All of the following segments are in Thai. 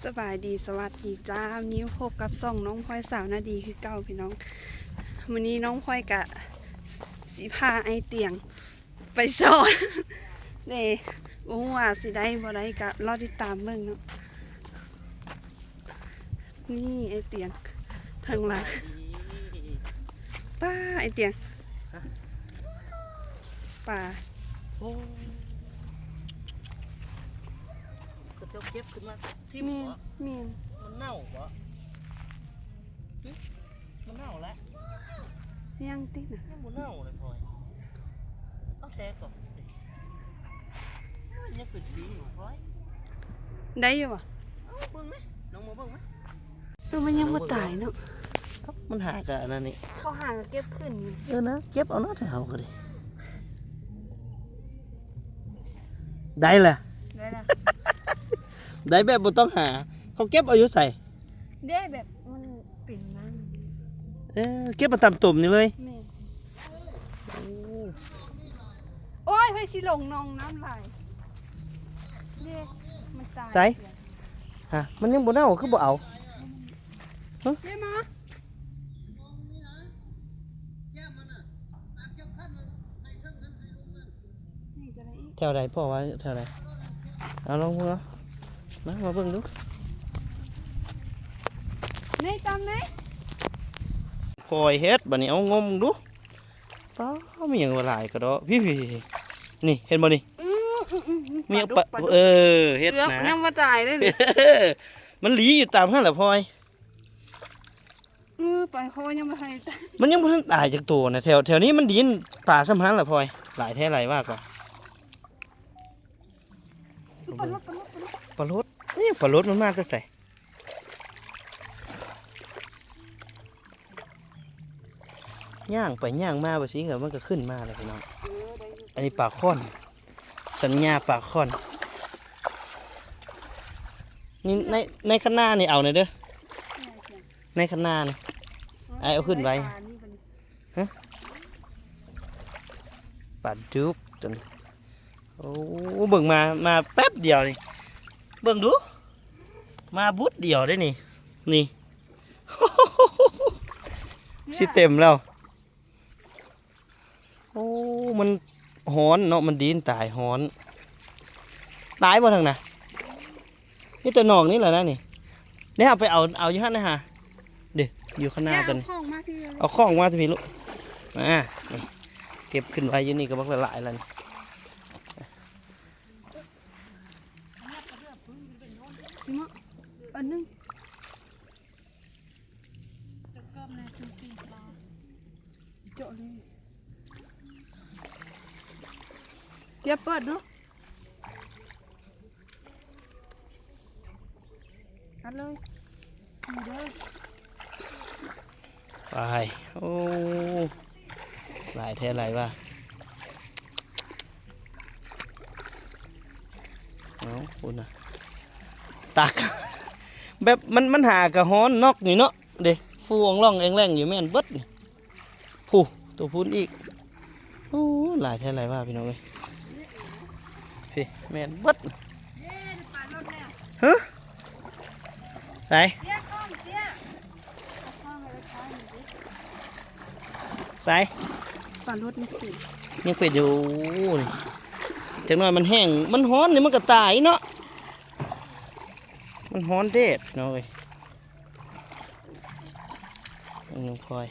สบายดีสวัสดีจ้าวันนี้พบกับส่องน้องพลอยสาวนาดีคือเก่าพี่น้องวันนี้น้องพลอยกะสีพาไอเตียง ไปสอนเน่บ่ฮู้ว่าสิได้บ่ได้กะรอติดตามเบิ่งเนาะนี่ไอเตียงทางหลังป้าไอเตียงป่าโอ้ก็ เจ้าเก็บขึ้นมาที่มีหัวมีมันเน่าเหรอหึมันเน่าแล้วยังติดนะยังมันเน่าเลยพลอยเอาแท้ก่อนดิมันยังเป็นดีอยู่พลอยได้อยู่บ่เอาเบิ่งไหมน้องมาเบิ่งไหมเออมันยังบ่ตายเนาะเอ้ามันหากะอันนั้นนี่เขาหางก็เก็บขึ้นอยู่เออนะเก็บเอาเนาะแถวก็ดิได้แหละได้ละ ได้แบบบ่ต้องหา เขาเก็บเอาอยู่ใส่ได้แบบมันเป็นนั่นเออเก็บมาตามตุ่มนี่เลยแม่โอ้ยไปสิลงนองน้ำลายเด้มันตายใส่ฮะมันยังบ่เน่าคือบ่เอาได้มานี่จะได้อีกแถวไหนพ่อว่าแถวไหนเอาลองพูดเนาะ มามาเบิ่งดูในจำไหนพลอยเฮ็ดบัดนี้เอางมดูป้ามีหยังว่าหลายก็ดอกพี่พี่นี่เห็นบ่นี่อืออืออืออือมีหยังดุปะกดุกเออเฮ็ดเกือบนะยังมาตายเลยนี่มันหลีอยู่ตามหั่นแหละพลอยเออไปคอยังมาให้ตายมันยังบ่ทันตายจากตัวนะแถวแถวนี้มันดินป่าสำหันแหละพลอยหลายแท้หลายว่ากว่าปลาลดปลาลด ปลาลดปลารดนี่ปลารดมันมาแต่ใส่ย่างไปย่างมาบ่สิเหรอมันก็ขึ้นมาแล้วพี่น้องอันนี้ปลาค่อน สัญญาปลาค่อนนี่ในในข้างหน้านี่เอาหน่อยเด้อในข้างหน้านี่ไอเอาขึ้นไว้ปลานี่เป็นปลาดุกตัวนี้โอ้เบิ่งมามาแป๊บเดียวนี่เบิ่งดู มาบุดเดียวได้นี่ นี่สิเต็มแล้ว โอ้ มันหอนเนาะ มันดีนตายหอน ตายบ่ทางน่ะนี่แต่หนองนี่แหละนะนี่เนี่ยเอาไปเอาเอาอยู่หั่นนะฮะเดี๋ยวอยู่ข้างหน้าตัวนี้ย่ของมาพี่เลยเอาข้องมาสิพี่ลูกมานี่เก็บขึ้นไว้อยี่นี่ก็บักละลายแล้วนี่ เนาะ อันนึงเจาะเลยเดี๋ยวเปิดดูอัดเล แท้หลายว่าเอาคุณน่ะตักแบบมันมันหากระฮ้อนนอกนี่เนาะเด้ฟูองร่องเองแรงอยู่แม่นเบิดนี่ผู้ตัวพูนอีกโอ้หลายแท้หลายว่าพี่น้องเอ้ยพี่แม่นเบิดเย้ปลาลดแล้วฮะใส่เตี้ยข้องเตี้ยเอาข้องอะไรข้องหนึ่งดิใส่ปลาลดนี่สิยังเป็ดอยู่นี่จังหน่อยมันแห้งมันฮ้อนนี่มันก็ตายเนาะ มันฮ้อนเด็ดเนาะเว้ยน้องพลอย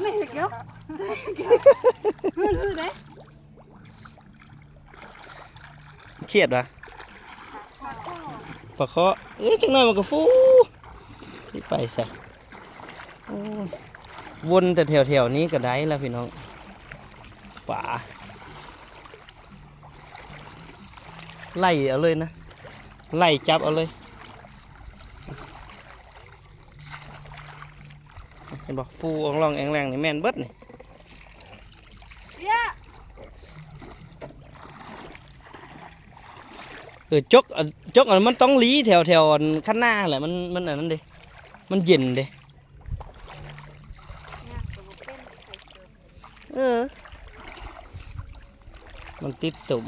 ไม่เห็นเกี่ยวฮือๆเด้เครียดวะปลาเคาะเอ้ยจังหน่อยมันก็ฟูนี่ไปใส่โอ้ย วนแต่แถวๆนี้ก็ได้แล้วพี่น้องป่าไล่เอาเลยนะ ไล่จับเอาเลย เห็นบอกฟูอ่องรองแองแรงนี่แม่นเบิดนี่เตี้ยเออจกอันจกอันมันต้องหลีแถวแถวอันข้างหน้าแหละมันมันอันนั้นเด้มันเย็นเด้ tiếp tục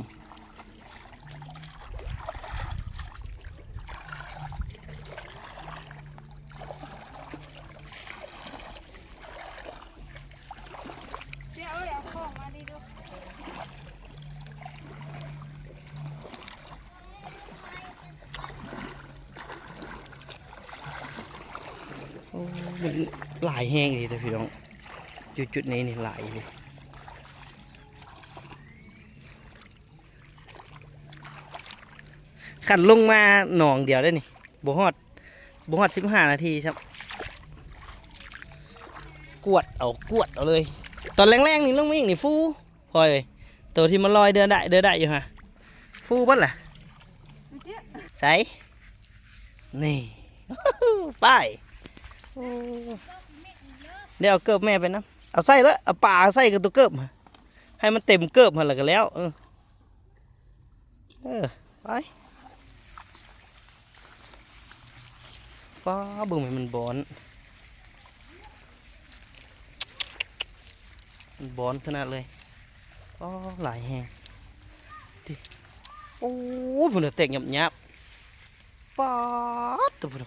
มันหลายแห้งดีแต่พี่น้องจุดๆนี้นี่หลายเลย ขันลงมาหนองเดียวได้นี่บ่ฮอดบ่ฮอดสิบห้านาทีครับ กวดเอากวดเอาเลย ตอนแรงๆนี่ลงมาอีกนี่ฟูพอยตัวที่มันลอยเดินได้เดินได้อยู่ฮะฟูบัดล่ะใส่นี่ไปเดี๋ยวเอาเกิบแม่ไปนะเอาใส่แล้วเอาป่าใส่กับตัวเกิบมาให้มันเต็มเกิบมาแล้วก็แล้วเออเออไป ป้าบึงให้มันบอนมันบอนขนาดเลยอ๋อหลายแหงดิโอ้พุ่นนะเตะหยับหยับป๊าดตัวพุ่น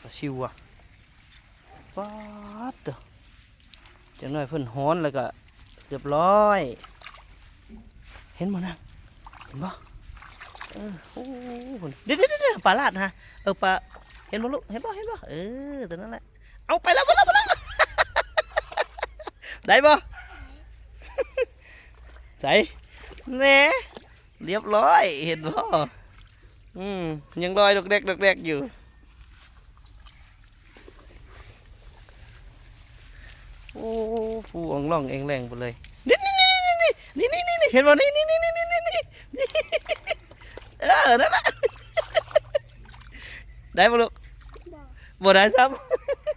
ปลาชิวอะป๊าดตัวจังหน่อยเพิ่นฮ้อนแล้วก็เรียบร้อย เห็นบ่นางเห็นบ่เออโอ้พุ่นเดี๋ยวเดี๋ยวเดี๋ยวปลาลาดฮะเออปลา เห็นบ่ลูกเห็นบ่เห็นบ่เออตัวนั้นแหละเอาไปแล้วไปแล้วไปแล้วได้บ่ใส่เน่เรียบร้อยเห็นบ่อืมยังลอยดอกแดกดอกแดกอยู่โอ้ฟูอ่องล่องเองแรงไปเลยนี่นี่นี่นี่นี่นี่เห็นบ่นี่นี่นี่นี่นี่นี่นี่เออนั่นแหละได้บ่ลูก บ่ได้ซ้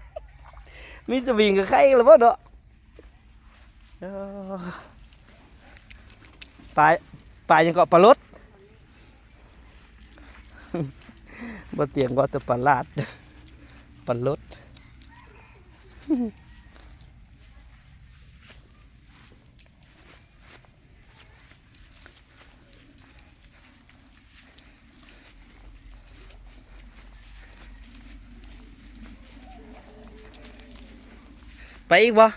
ำมีสวิงกับใครหรือเปล่าเนาะปลาปลายังเกาะปลาลดบ่เตียงก็แต่ปลาลาดปลาลด ไปอีกบ่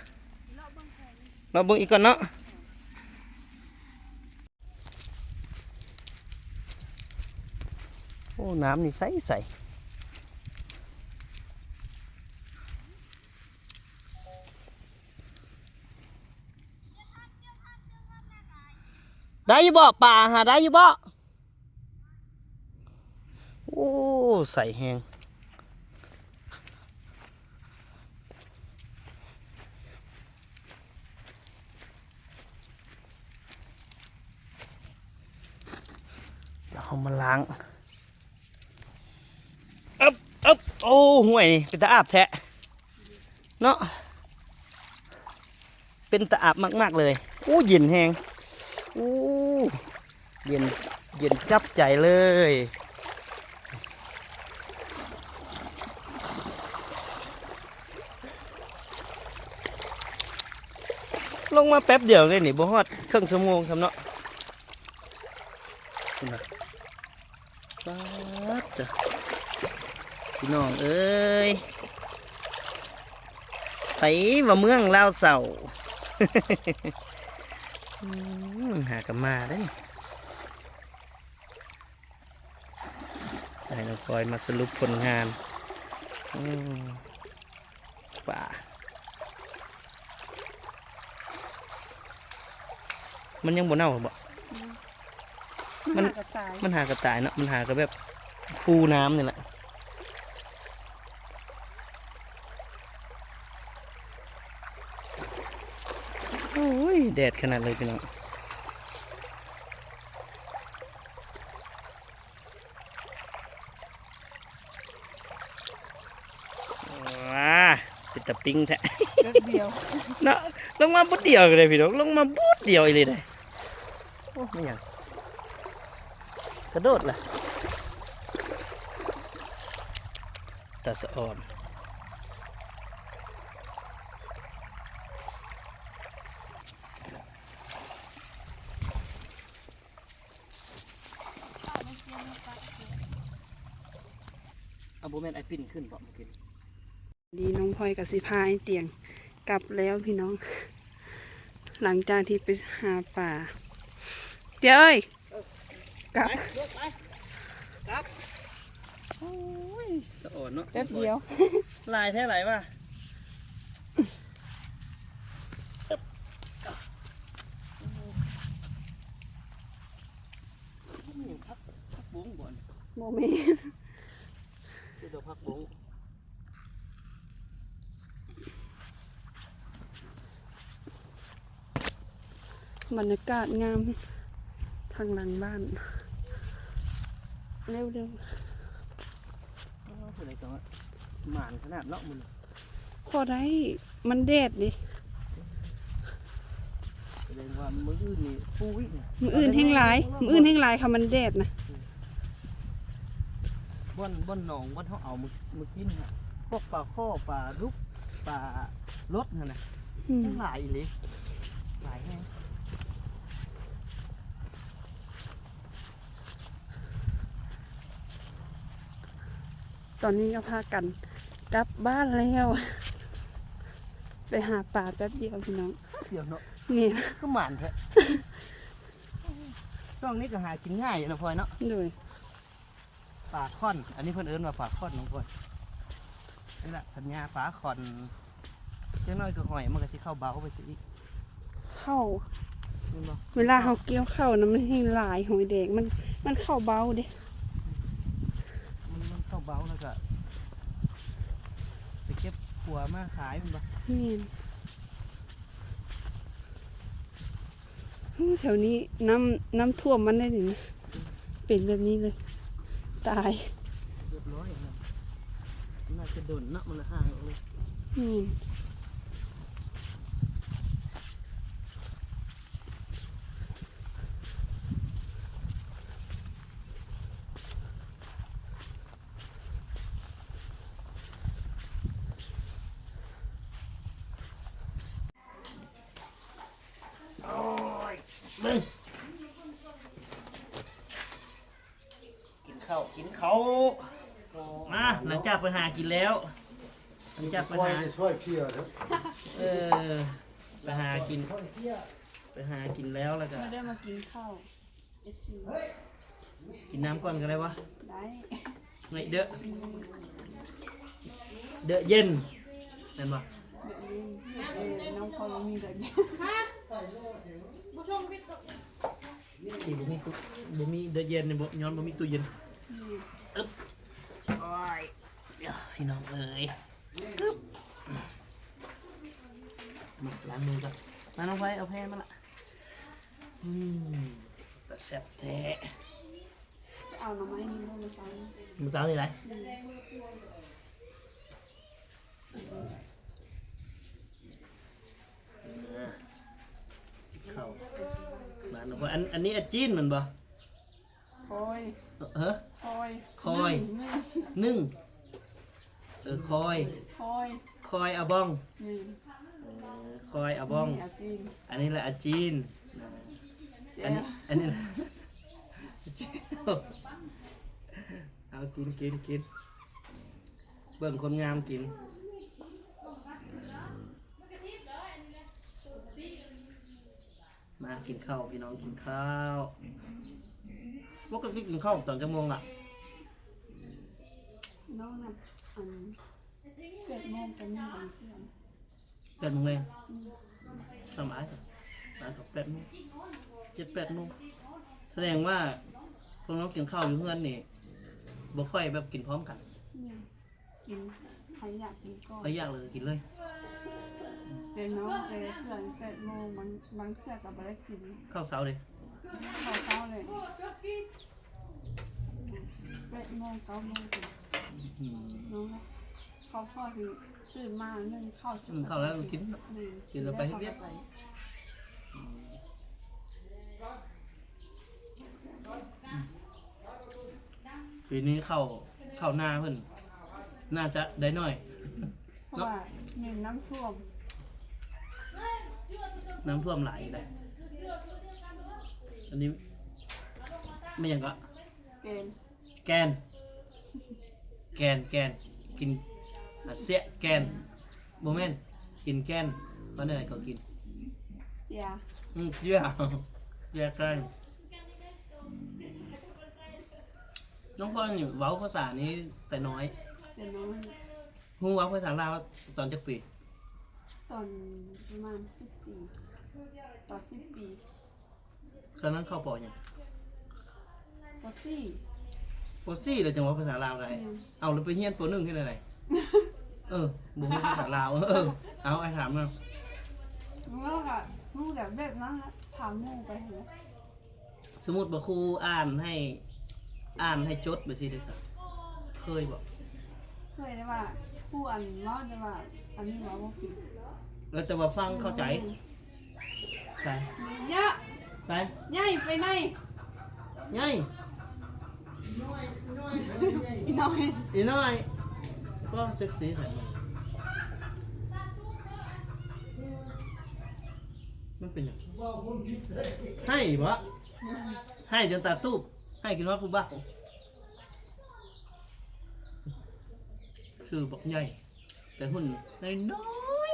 เราเบิ่งอีกก่อนเนาะโอ้น้ำนี่ใสใสได้ยี่บ่ป่าหาได้ยี่บ่โอ้ใสแหง เอามาล้างอึ๊บอึ๊บโอ้ห่วยนี่เป็นตาอาบแทะเนาะเป็นตาอาบมาก ๆ เลยโอ้เย็นแหงโอ้เย็นเย็นจับใจเลยลงมาแป๊บเดียวเลยนี่บ่ฮอดครึ่งชั่วโมงครับเนาะนี่นะป๊าดจ้ะ พี่น้องเอ้ยไปว่าเมืองลาวเสาอืมหากันมาได้อให้น้องพลอยมาสรุปผลงานอืมป่ามันยังบ่เน่าบ่มันกระต่ายมันหากระต่ายเนาะมันหากระแบบฟูน้ำนี่แหละ โอ้ย แดดขนาดเลยพี่น้องว้าเป็นตะปิงแท้แป๊บเดียวเนาะลงมาบุดเดียวเลยพี่น้องลงมาบุดเดียวอีเลยได้โอ้ไม่หยังกระโดดล่ะตาสะอ่อน บ่แม่นไอปิ่นขึ้นบ่เมื่อกี้ดีน้องพลอยกับสิพาไอเตียงกลับแล้วพี่น้อง หลังจากที่ไปหาป่าเดี๋ยวเอ้ยกลับไปยกไปครับโอ้ยสะอ่อนเนาะแป๊บเดียวลายแท้ไหลวะมันยังพักพักบุ้งบ่อน โมเมน ซื้อดอกพักบุ้ง บ รรยากาศงามทางหลังบ้าน เร็วเร็วอ๋ออะไรกันวะหมานขนาดเนาะมึงพอได้มันแดดดิแสดงว่ามืออื่นนี่ฟูวิเนี่ยมืออื่นแห้งหลายมืออื่นแห้งหลายค่ะมันแดดนะบ่อนบ่อนหนองบ่อนเขาเอามือมือกินฮะพวกปลาข้อปลาลุกปลารสนั่นน่ะอืมทั้งหลายอีหลีหลายแห้ง ตอนนี้ก็พากันกลับบ้านแล้ว ไปหาป่าแป๊บเดียวพี่น้องเดี๋ยวเนาะนี่ก็หมานแท้ช่วงนี้ก็หากินง่ายอยู่นะพลอยเนาะดูปลาค่อน อันนี้เพิ่นเอิ้นว่าปลาค่อนน้องพลอยนี่แหละสัญญาปลาค่อนจังน้อยก็หอยมันก็สิเข้าเบาไปสิอีกเข้าแม่นบ่เวลาเขาเกี่ยวเข้านะมันแห้งหลายหอยแดงมันมันเข้าเบาเด้มันมัน เข้าเบาแล้วก็ไปเก็บขัวมาขายแมันบ่นี่อู้แถวนี้น้ำน้ำท่วมมันได้หนึ่งเป็นแบบนี้เลย ตายเรียบร้อยแล้วมันน่าจะโดนเนาะมันละห่างออกเลยนี่ โอ้ยมึงกินข้าวกินเขาวมาหลังจากไปหากินแล้ว หลัง จากไปหาช่วยเพี่ยครับเออไปหากินไปหากินแล้วแล้วก็ไม่ได้มากินข้าวเอฟซีกินน้ำก่อนกันเลยวะได้ไงเด้อเด้อเย็นนั่นปะแบบนี้เออน้องพลอยมีแบบนี้ที่บ่มีตู้บ่มีเด้อเย็นเนี่ยบ่ย้อนบ่มีตู้เย็นนี่อึ๊บโอ้ยเดี๋ยวพี่น้องเอ้ยกึ๊บ มาล้างมือก่อนมาน้องไฟเอาแพ้มาละอืมแต่แซ่บแท้เอาหน่อไม้นี่ลงมาใส่มือสาวนี่ไรเข้ามาน้องไฟอันอันนี้อาจีนมันบ่คอยเฮ้อคอยคอยนึ่ง เออคอยคอยคอยอาบ้องนี่เออคอยอาบ้อง นี่เอาจีนอันนี้แหละอาจีนเดี๋อัยนวนี้อันนี้แหละอาจีนเอากินกินกินเบิ่งคนงามกิน มากินข้าวพี่น้องกินข้าวปกติกินข้าวตอนจังโมงล่ะ น้องน่ะ อันเกิดโมงจะมีบางเพื่อนแปดโมงเองสบายจ้ะตายกับแปดโมงเจ็ดแปดโมงแสดงว่าพวกน้องกินข้าวอยู่เพื่อนนี่บ่ค่อยแบบกินพร้อมกันเนี่ยกินใครอยากกินก็ก็อยากเลยกินเลยเดี๋ยวน้องเออเพื่อนเกิดโมงบางบางเพื่อนก็ไม่ได้กินข้าวเช้าเลยข้าวเช้าเลยเกิดโมงเก้าโมงกินอืม น้องนะเขาพ่อคือตื่นมานึ่งข้าวอืมข้าวแล้วกินนี่กินแล้วไปเฮ็ดเวียกไปปีนี้เข้าเข้าหน้าเพิ่นน่าจะได้หน่อยเพราะว่าหนึ่งน้ำท่วม น้ำท่วมหลายเลยอันนี้ไม่ยังก็เกณฑ์แกน แกนแกนกินอะเสียแกนโมเมนกินแกนเพราะอะไรก็กินอย่าอืมเยอะเยอะกันน้องพ่ออยู่เว้าภาษานี้แต่น้อยเดี๋ยวน้องฮู้เว้าภาษาลาวตอนจักปีตอนประมาณสิบปีตอนสิบปีตอนนั้นเข้าปอยังปสี่ ปอซี่เลยจังหวะภาษาลาวไรอืมเอาแล้วไปเฮียนปอหนึ่งที่ไหนเออบุ้งภาษาลาวเออเอาไอ้ถามมามึงก็กะมึงแบบแบบนั้นนะถามมึงไปเหรอสมมติว่าครูอ่านให้ อ่านให้จดไปสิได้สักเคยบอกเคยได้ว่าผู้อันว่าได้ว่า อันนี้ว่าบ่ผิดแล้วจะมาฟังเข้าใจใช่เยอะใช่ใหญ่ไปไหนไง อีน้อยอีน้อย ก็เซ็กซี่ใส่มันมันเป็นอย่างให้บะให้จนตาตูบให้กินว่าผู้บ้าคือบอกใหญ่ แต่หุ่นน้อย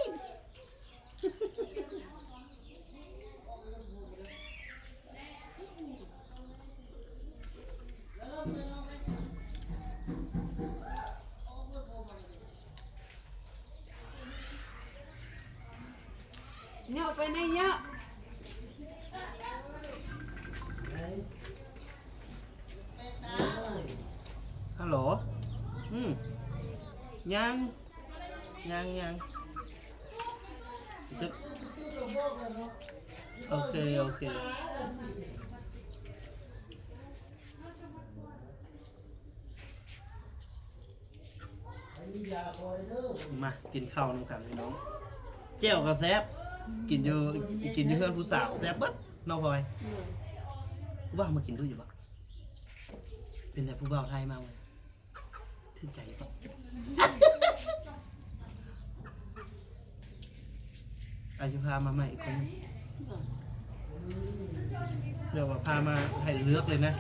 เยอะไปไหนเยอะฮัลโหล อืมยัง ยังยังโอเค โอเค มา กินข้าวน้ำกันพี่น้องเจ้วก็แซบ กินอยู่กินอยู่เพื่อนผู้สาวแซ่บเบิดน้องพลอยว่างมากินด้วยอยู่ปะเป็นแต่ผู้บ่าวไทยมาเลยถึงใจปะอายุพามาใหม่อีกคนเดี๋ยวว่าพามาให้เลือกเลยนะ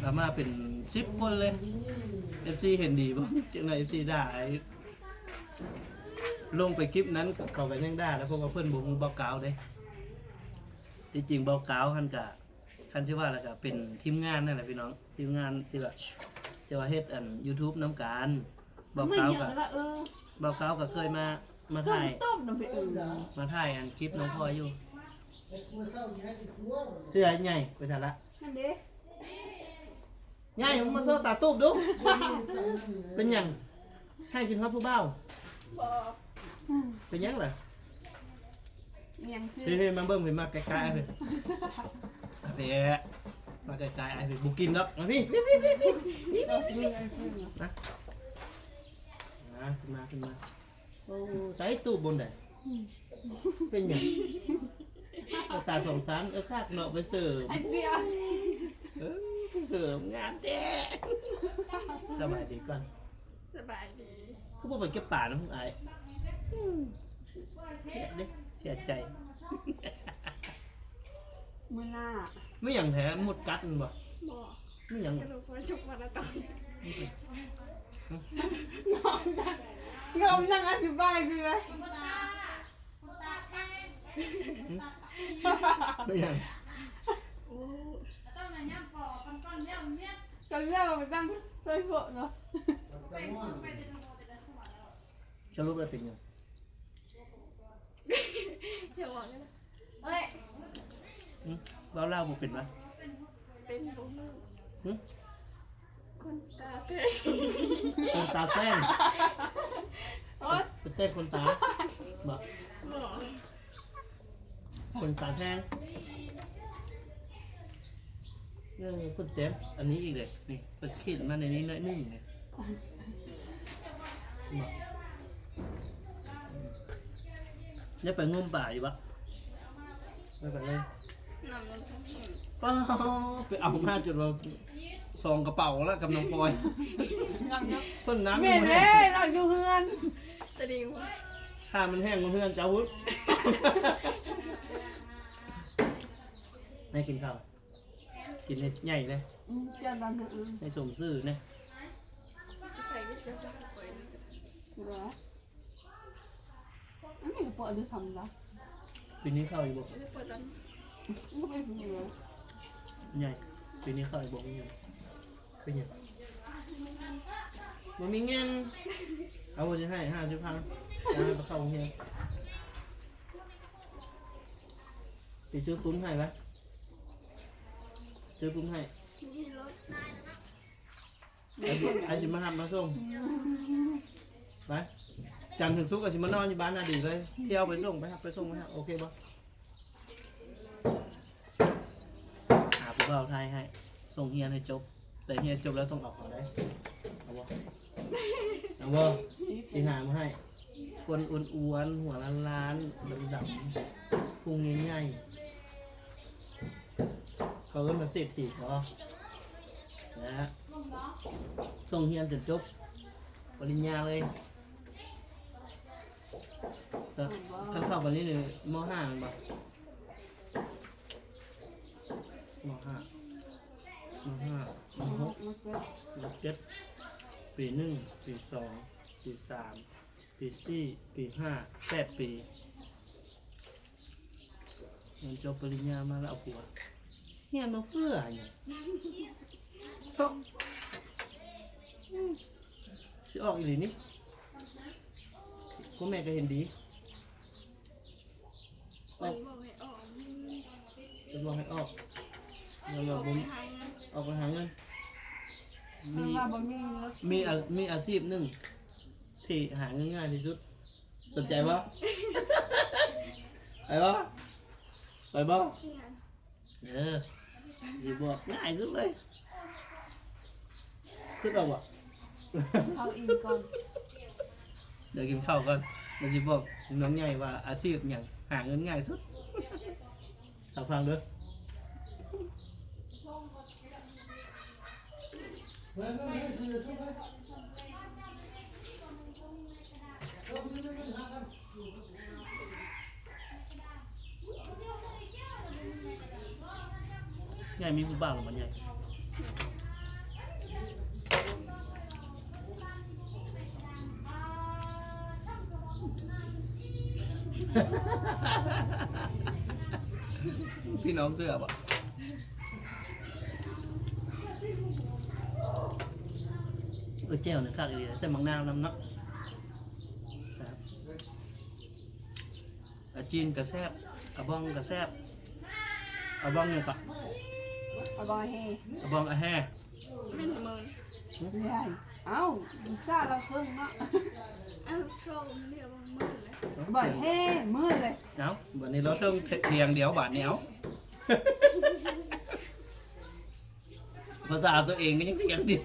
แล้วมาเป็นสิบคนเลยเอฟซีเห็นดีป่ะจังไรเอฟซีดาไอ้ ลงไปคลิปนั้นเขาก็ยังด่าแล้วเพราะว่าเพื่อนบุงเบาเกาวเด้ที่จริงเบาเกาวคันกะคันที่ว่าแล้วก็เป็นทีมงานนั่นแหละพี่น้องทีมงานที่แบบที่ว่าเฮ็ดอัน YouTube น้ำการเบาไม่เกาวเยกัอะบละเออเบาเกาวก็เคยมามาต้มถ่ายต้มน้ำไปเออมาถ่ายอันคลิปน้องพลอยอยู่เสื้อใหญ่ไปทันละนั่นเด้ใหญ่มึงมาโซ่ตาตูบดูเป็นหยังให้กินข้าวผู้เบ้า เป็นหยังเหรอเอียงคือพี่พี่มาเบิ่งพี่มาไกลๆพี่อะพี่มาไกลๆไอ้พี่บุกินแล้วมาพี่พี่พี่พี่พี่เราคืออะไรคือเหรอนะนะขึ้นมาขึ้นมาโอ้ใจตูบบนไหนเป็นไงเอาตาสองสันเออคาดเนาะไปเสิร์ฟไอเดียเออไปเสิร์ฟงามแท้สบายดีก่อนสบายดีเขาบอกไปเก็บป่านะพวกไอ้เครียดดิ เสียใจมือหน้าไม่อย่างแท้หมดกัดมันบ่บอกไม่อย่างกระดูกมันชุกมาแล้วตอนยอมนั่งอธิบายคืออะไรไม่อย่างก็เรียกว่าไปตั้งเคยโผล่เนาะสรุปแล้วเป็นยัง เดี๋ยวบอกกันนะหึเราเล่าบ่เป็นปะเป็นบุ้งหึคนตาเตยคนตาแต้มโอ๊ยเป็นเต้นคนตาบ่บอกคนตาแทงเออคนเต็มอันนี้อีกเลยนี่เปิดขีดมาในนี้น้อยหนึงเนี่ยบ่ เนี่ยไปงมป่าอยู่ปะไม่ไปเลยนำมันทั้งหมดป้าไปเอามาจนเราซองกระเป๋าแล้วกับน้องพลอยงับเนาะเพิ่นน้ำเมมันนแห้เด้งเราอยู่เฮือนจะดีวะถ้ามันแห้งมันเพื่อนจ้าวุฒให้กินข้าวกินให้ใหญ่เลยอืมเจ้าดันเออให้สมซื่อนะใส่จะจะไปเหรอ อันนี้ก็เปิดดูทำละปีนี้เข้าอีกบ่จะเปิดตอนมันก็ไม่รู้เลยใหญ่ปีนี้เข้าอีกบ่มีเงินเป็นยังบ่มีเงินเอาบ่จะให้ห้าสิบพันจะให้ไปเข้าโรงเรียนไปซื้อปุ้นให้ไหมซื้อปุ้นให้มีรถไอ้สิไอ้สิมาหับมาส่งไป จันทร์ถึงศุกร์ก็สิมานอนอยู่บ้านนาดีเลยเที่ยวไปส่งไปครับไปส่งไปครับโอเคบ่หาผู้บ่าวไทยให้ส่งเฮียนให้จบ แต่เฮียจบแล้วต้องออกก่อได้เอาบ่เอาบ่สิหามาให้ คนอ้วนๆหัวล้านๆดำๆพุงใหญ่ๆเขาเอิ้นมาเศรษฐีเหรอนะฮะส่งเฮียนจนจบปริญญาเลย แต่ถ้าเข้าวันนี้เลยมห้ามันบ่มห้ามห้ามหกมันก็มเจ็ดปีหนึ่งปีสองปีสามปีสี่ปีห้าแปดปีมันจบปริญญามาแล้วเอาผัวเฮียนมาเพื่ออย่างเฮ้สิออกอีหลีนี่พ่อแม่ก็เห็นดี อมัอนกบอกให้ออกจะบอกให้ออกแล้วอเราอกบุไปญหาเงินออกไปหาเงินมัมีนว่าบ่มีรถมีอามีอาชีพหนึ่งที่หาเงินง่ายที่สุด สนใจปะไปปะไปปะเพื่อนเออสิบอกง่ายสุดเลยขึ้นเอาบ่เข้าอินก่อน เดี๋ยวกินข้าวก่อนเราจะบอกน้องใหญ่ว่าอาชีพอย่าง หาเงินง่ายสุดถ้าฟังเด้อ ใหญ่มีผู้บ่าวหรือมันใหญ่ พี่น้องเสื้อปะเออแจ้วเนี่ยคักอีหลีใส่มังนาวน้ำเนาะครับอาจีนกระแซบอาบองกระแซบอาบองเนี่ยปะเอาบ่ให้อาบองอาแห่ไม่เหมือนใหญ่เอ้าลูกชาเราเพิ่งเนาะ เอาโชว์เรียกว่ามือเลย บ่อยแฮ่มืดเลยเอ้าวันนี้เราต้องเทียงเดียวบาทเนี้ยภาษาตัวเองก็ยังเทียงเดียว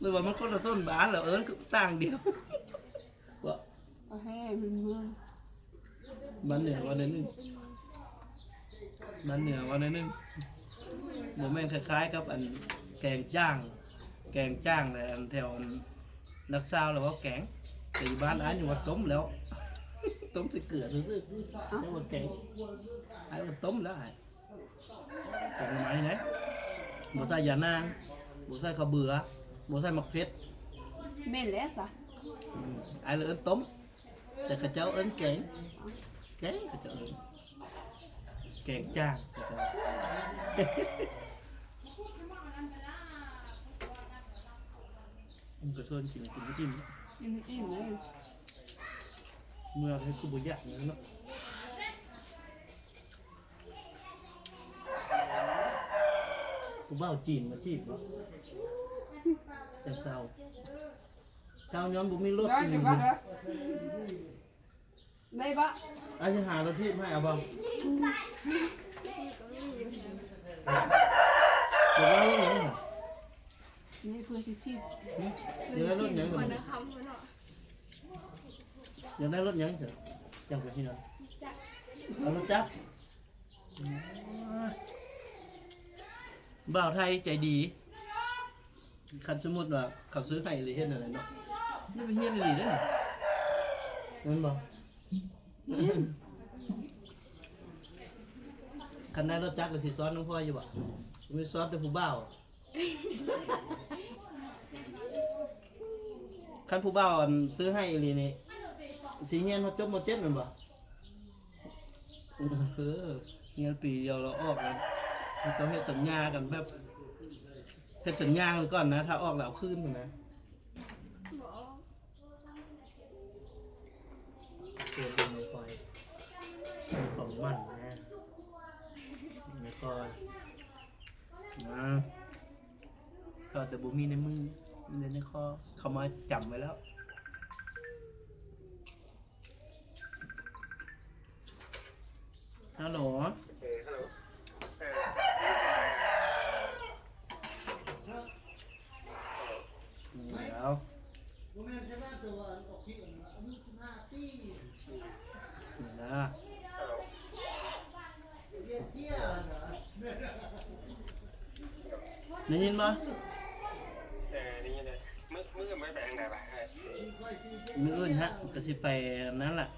หรือว่ามันคนละต้นบ้านเหรอเอิญต่างเดียวว่าบ่แฮ่เป็นเมืองบ้านเหนือวันนึงบ้านเหนือวันนึงโมเมนต์คล้ายๆกับอันแกงจ้าง แกงจ้างเลยอันแถวอันนักซาวแล้วว่าแกงแต่อยู่บ้านอ้ายอยู่ว่าต้มแล้ว ต้มใส่เกลือซื่อๆเรียกว่าแกงอ้ายว่าต้มแล้วอ้ายแกงไม้ไหนบ่ใส่ยานางบ่ใส่ข้าวเบื่อบ่ใส่มะเขือเม่นแล้วซะอืมอ้ายเลยเอิ้นต้ม แต่เข้าเจ้าเอิ้นแกงแกงเข้าเจ้าเอิ้นแกงจ้างเข้าเจ้ามันก็ชวนกินกินไม่กิน อิ่มอิ่มเลยเมื่อให้คือบุญยากอย่างนั้นเนาะกูเบ้าจีนมาจีบเนาะแต่เก่าเก่าย้อนบุมีรถได้อจัยู่งว่าเหรอได้ปะอาจจะหารถที่ให้เอาบ้างที่ก็ไม่มีอยู่เดี๋ยวว่ารถยังไง นี่เพื่อที่ที่เดี๋ยวได้รถยังคไงนนะคำคนเนาะเดี๋ยวได้รถยังเถอะจังไปที่นั่นจะเอารถจักรบ่าวไทยใจดีคันสมมติว่าเขาซื้อให้หรือเฮ็ดอะไรเนาะนี่เป็นเฮียนดีเด้อนั่นบ่คันได้รถจักรก็สิซ้อนน้องพ่ออยู่บ่มีซ้อนแต่ผู้บ่าว คันผู้บ่าวอันซื้อให้อีหลีนี่สิเฮียนเขาจบมเจ็ดแม่นบ่เออเงินปีเดียวเราออกแล้วมันต้องเฮ็ดสัญญากันแบบเฮ็ดสัญญากันก่อนนะ ถ้าออกแล้วเอาคืนพุ่นนะเตรียมลงไปของมันนะแล้วก็นะก็แต่บุมีในมือ ในในคอเขามาจำไว้แล้ว ฮัลโหล เออฮัลโหลเออเดี๋ยวเดี๋ยวนะฮัลโหลได้ยินปะ เออนี่ไงมือมือไม่แบ่งไหนบ้าง มืออื่นฮะก็สิไปนั่นแหละ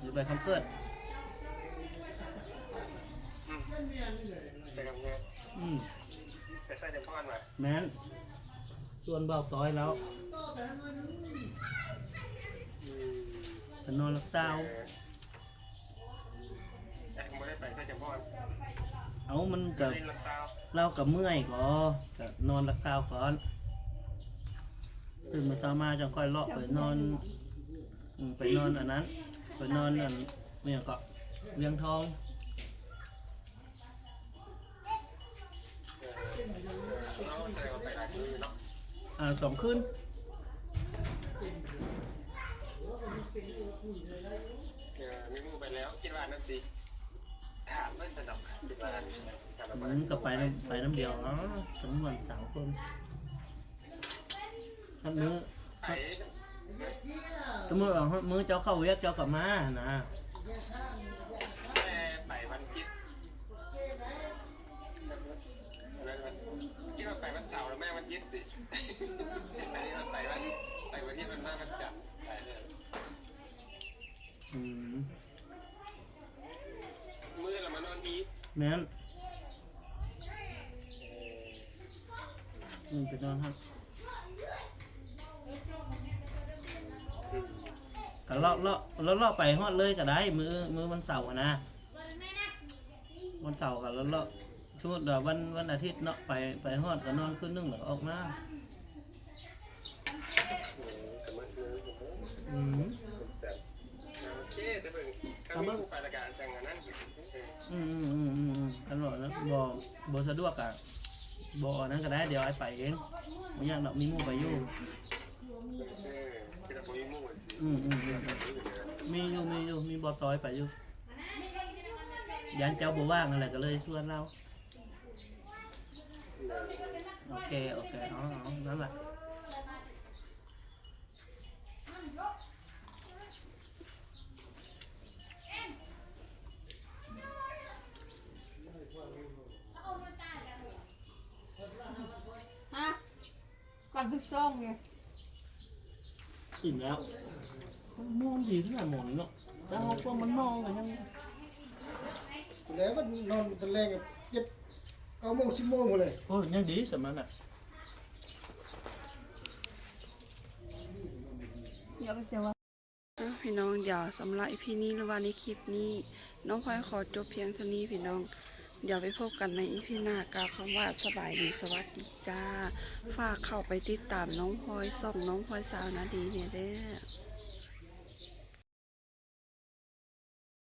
หรือไปคำเกิดจะทำไงอืมจะใส่เดี๋ยวพ่อนมาแม้นส่วนเบาต้อยแล้วอืมไปนอนรักษาเออไอ้ไม่ได้ไปใส่เดี๋ยวพ่อนเอามันกับเรากับเมื่อยก็ก็นอนรักษาก่อน ตื่นมาเช้ามาจังค่อยเลาะไปนอนอืมไปนอนอันนั้นไปนอนอันเนี่ยก็เลี้ยงทองเออเราแสดงว่าไปหลายมือเนาะอ่าสองคืนเออมีมือไปแล้วคิดว่านั่นสิถามมันจะดอกคิดว่าอันนี้ถามแบบอืมก็ไปน้ำไปน้ำเดียวอ๋อสมวันสามคน ถ้ามือไปสมมติว่ามือเจ้าเข้าเวียกเจ้ากลับมานะแม่ไปวันจิตคิดว่าไปวันเสาร์แล้วแม่วันยิดสิอันนี้เราไปวันไปวันที่มันมาวันจันทร์ไปเลยอืมมือเรามานอนอีทแม่นอืมไปนอนครับ ก็เลาะเลาะเลาะเลาะไปฮอดเลยก็ได้ มือมือวันเสาร์อะนะวันเสาร์ก็เลาะเลาะสมมติว่าวันวันอาทิตย์เนาะไปไปฮอดก็นอนคืนนึงแล้วออกมาอืมโอเคจะเบิ่งถ้ามีผู้ไปละกันจังอันนั้นอืมอืมอืมอืมอืมกันบอกนะบอกบสะดวกอะบอกอันนั้นก็ได้เดี๋ยวไอ้ไปเองไม่อยากดอกมีหมู่ไปอยู่เอืมีอืมอืมมีอยู่มีอยู่มีบอตอยไปอยู่ยันเจ้าบัวว่างอะไรก็เลยชวนเรา โอเค โอเคอ๋ออ๋อนั่นแหละ ฮะก่อนสิบสองไง อิ่มแล้วมองดีที่ไหนหมอนเนาะแต่เขาพวกมันมองกันยังแล้วมันนอนตอนแรกอะเจ็ดเก้าโมงสิบโมงหมดเลยโอ้ยยังดีสมันอะเดี๋ยวก็จะว่าอะพี่น้องเดี๋ยวสำหรับพี่นี้หรือว่าในคลิปนี้ น้องพลอยขอจบเพียงเท่านี้พี่น้อง เดี๋ยวไปพบกันในอีพีหน้ากล่าวคำว่าสบายดีสวัสดีจ้า ฝากเข้าไปติดตามน้องพลอยส่องน้องพลอยสาวนาดีเนี่ยเด้อ